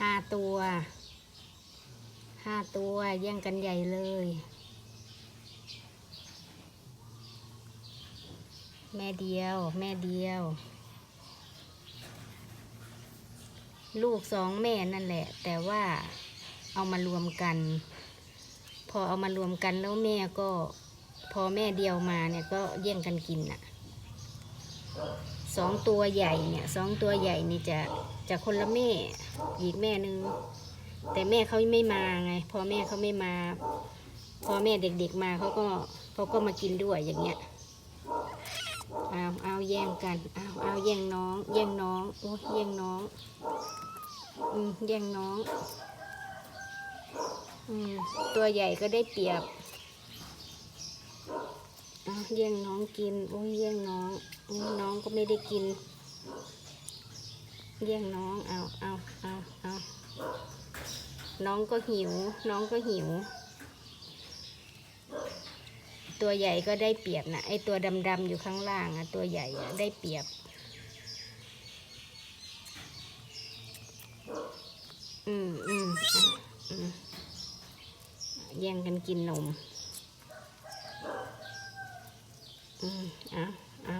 ห้าตัวห้าตัวแย่งกันใหญ่เลย แม่เดียว แม่เดียว ลูกสองแม่นั่นแหละ แต่ว่าเอามารวมกัน พอเอามารวมกันแล้วแม่ก็ พอแม่เดียวมาเนี่ยก็แย่งกันกินน่ะ สองตัวใหญ่เนี่ยสองตัวใหญ่นี่จะจะคนละแม่อีกแม่หนึ่งแต่แม่เขาไม่มาไง พอแม่เขาไม่มา พอแม่เด็กๆมาเขาก็เขาก็มากินด้วยอย่างเงี้ยเอาเอาแย่งกันเอาเอาแย่งน้อง แย่งน้องโอ้ยแย่งน้องอืมแย่งน้องอืมตัวใหญ่ก็ได้เปรียบ แย่งน้องกินโอ้ยแย่งน้องน้องก็ไม่ได้กินแย่งน้องเอาเอาเอาเอาน้องก็หิว น้องก็หิว ตัวใหญ่ก็ได้เปรียบนะไอตัวดำๆอยู่ข้างล่างอะตัวใหญ่อะได้เปรียบ อืมอืมอืมแย่งกันกินนม อืมเอาเอา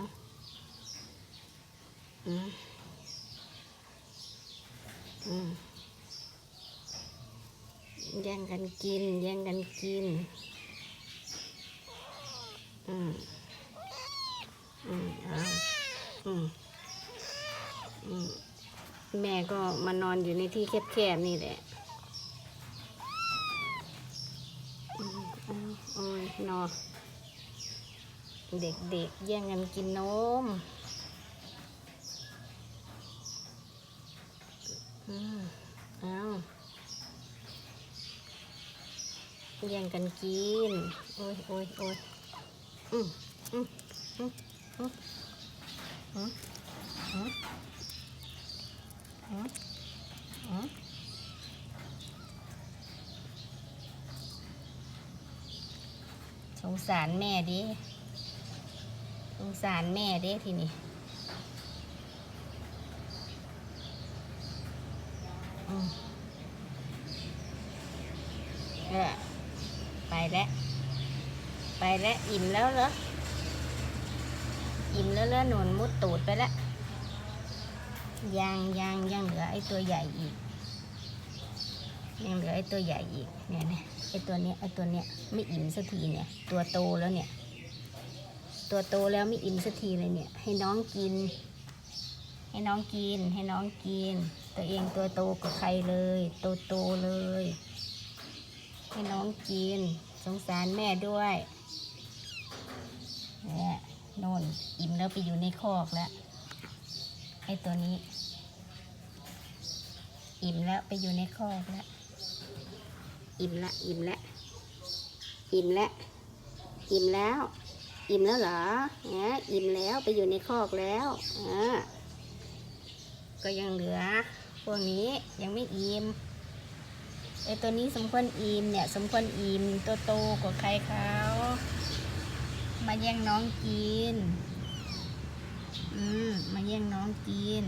อืมอืมแย่งกันกิน แย่งกันกิน อืมอืมเอาอืมอืมแม่ก็มานอนอยู่ในที่แคบๆนี่แหละอืมเอาโอ้ยนอน เด็กๆแย่งกันกินนมอืมเอาแย่งกันกิน โอ้ยโอ้ยโอ้ยอืมอืมอืมอืมอืมอืมอืมอืมสงสารแม่ดิ งสารแม่เด้ทีนี้เออไปแล้ว ไปแล้ว อิ่มแล้วเหรอ อิ่มแล้วเหรอหนุนมุดตูดไปแล้ว ยังยังยังเหลือไอ้ตัวใหญ่อีก ยังเหลือไอ้ตัวใหญ่อีก เนี่ยเนี่ยไอ้ตัวเนี้ยไอ้ตัวเนี้ยไม่อิ่มสักทีเนี่ย ตัวโตแล้วเนี่ย ตัวโตแล้วไม่อิ่มสักทีเลยเนี่ย ให้น้องกิน ให้น้องกิน ให้น้องกิน ตัวเองตัวโตกว่าใครเลย โตโตเลย ให้น้องกิน สงสารแม่ด้วยเนี่ยน่นอิ่มแล้วไปอยู่ในคอกแล้วไอ้ตัวนี้ อิ่มแล้วไปอยู่ในคอกแล้วอิ่มละอิ่มละอิ่มละอิ่มแล้ว อิ่มแล้วเหรอเนี่ยอิ่มแล้วไปอยู่ในคอกแล้วอ่าก็ยังเหลือ พวกนี้ยังไม่อิ่มไอตัวนี้สมควรอิ่มเนี่ย สมควรอิ่มตัวโตกว่าใครเขามาแย่งน้องกิน อืมมาแย่งน้องกิน